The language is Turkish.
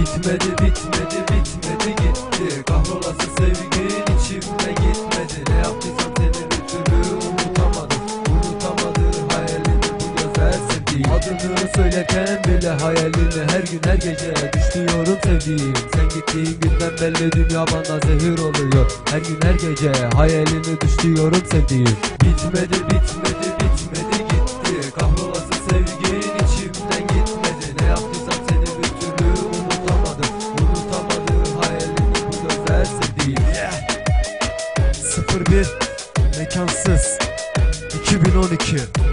Bitmedi bitmedi bitmedi gitti. Kahrolası sevgin içimde gitmedi. Ne yaptıysam seni bir türlü unutamadım. Unutamadı hayalini bu gözler sevdiğim. Adını söylerken bile hayalini Her gün her gece düşüyorum sevdiğim. Sen gittiğin günden belli dünya bana zehir oluyor. Her gün her gece hayalini düşüyorum sevdiğim. Bitmedi bitmedi 01 Mekansız. 2012 Memo